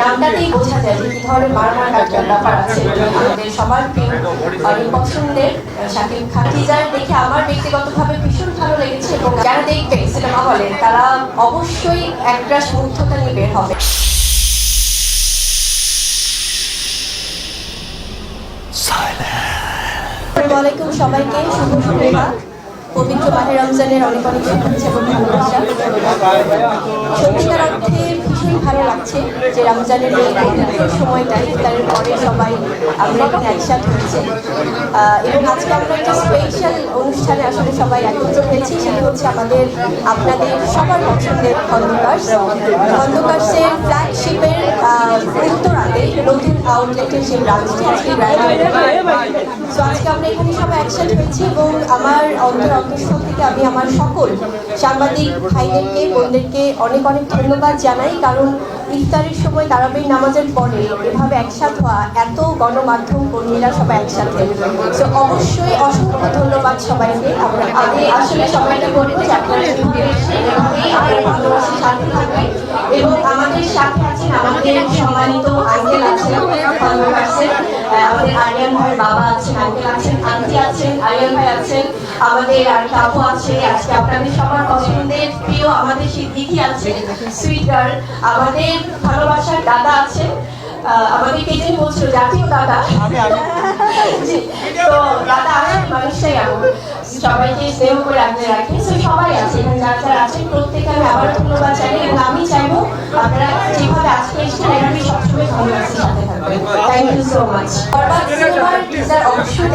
নামটাতেই বোঝা যায় যে কি ধরনের মারমার একটা ব্যাপার আছে। আমাদের সবার প্রিয় অনেক পছন্দের শাকিব খান। টিজার দেখে আমার ব্যক্তিগতভাবে ভীষণ ভালো লেগেছে এবং যারা দেখবে সিনেমা হলে তারা অবশ্যই একটা মুগ্ধতা নিয়ে বের হবে। আসসালামু সবাইকে শুভ সন্ধ্যা পবিত্র মাহে রমজানের অনেক অনেক শুভেচ্ছা এবং ভালোবাসা। সত্যিকার অর্থে ভীষণ ভালো লাগছে যে রমজানের এই পবিত্র সময়টা ইফতারের পরে সবাই আমরা এখানে একসাথে হয়েছে। এবং আজকে আমরা একটা স্পেশাল অনুষ্ঠানে আসলে সবাই একত্র হয়েছি। সেটি হচ্ছে আমাদের আপনাদের সবার পছন্দের খন্দকার্স খন্দকার্সের নতুন আউটলেটের যে ব্রাঞ্চটি আজকে সো আজকে আমরা এখানে সবাই একসাথে হয়েছি এবং আমার অন্তর অন্তঃস্থল থেকে আমি আমার সকল সাংবাদিক ভাইদেরকে, বোনদেরকে অনেক অনেক ধন্যবাদ জানাই, কারণ ইফতারের সময় তারাবির নামাজের পরে এভাবে একসাথ হওয়া এত গণমাধ্যম কর্মীরা সবাই একসাথে। তো অবশ্যই অসংখ্য ধন্যবাদ সবাইকে। আমরা আমি আসলে সবাইকে বলব যে আপনারা সাথে থাকবেন এবং আমাদের সাথে আছেন আমাদের সম্মানিত আঙ্কেল আছেন আমাদের আরিয়ান ভাইয়ের বাবা আছেন আঙ্কেল আছেন আন্টি আছেন আরিয়ান ভাই আছেন আমাদের আর কাপু আছে। আজকে আপনাদের সবার পছন্দের প্রিয় আমাদের সেই দিদি আছে সুইট গার্ল আমাদের ভালোবাসার দাদা আছে আমাদের কে যেন বলছিল জাতীয় দাদা। তো দাদা এমন সবাইকে স্নেহ করে আগলে রাখে তো সবাই আছে এখানে যারা যারা আছেন প্রত্যেকে আমি ধন্যবাদ জানাই এবং আমি চাইব আপনারা যেভাবে আজকে এসেছেন এভাবেই সবসময় ধন্যবাদের সাথে থাকবেন। থ্যাংক ইউ সো মাচ অবশ্যই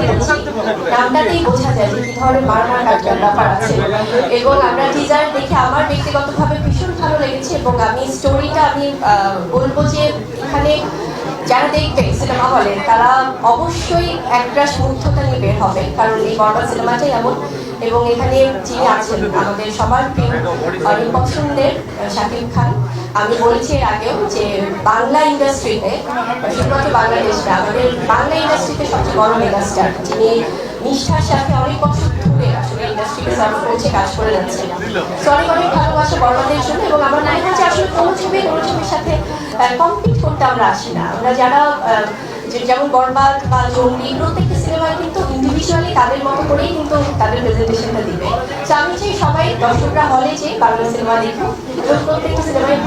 এবং আমরা টিজার দেখে আমার ব্যক্তিগতভাবে ভীষণ ভালো লেগেছে আমি স্টোরিটা আমি বলব যে এখানে যারা দেখবে সিনেমা হলে, তারা অবশ্যই একটা মুগ্ধতা নিয়ে বের হবে, কারণ এই বরবাদ সিনেমাটাই এমন। এবং এখানে যিনি আছেন, আমাদের সবার প্রিয় পছন্দের শাকিব খান। আমি বলেছি এর আগেও যে বাংলা ইন্ডাস্ট্রিতে, শুধুমাত্র বাংলাদেশ না আমাদের বাংলা ইন্ডাস্ট্রিতে সবচেয়ে বড় মেগাস্টার, যিনি নিষ্ঠার সাথে অনেক বছর ধরে আসলে ইন্ডাস্ট্রিকে সার্ভ করছে কাজ করে যাচ্ছে তো অনেক ভালোবাসা বড়দের জন্য, এবং আমার হয় যে আসলে কোনো ছবি কোনো ছবির সাথে কম্পিট করতে আমরা আসি না। আমরা যারা যেমন বরবাদ বা জঙ্গি প্রত্যেকটা সিনেমায় কিন্তু ইন্ডিভিজুয়ালি তাদের মতো করেই কিন্তু তাদের প্রেজেন্টেশনটা দিবে। তো আমি চাই সবাই দর্শকরা হলে যে বাংলা সিনেমা দেখুক প্রত্যেকটা সিনেমায়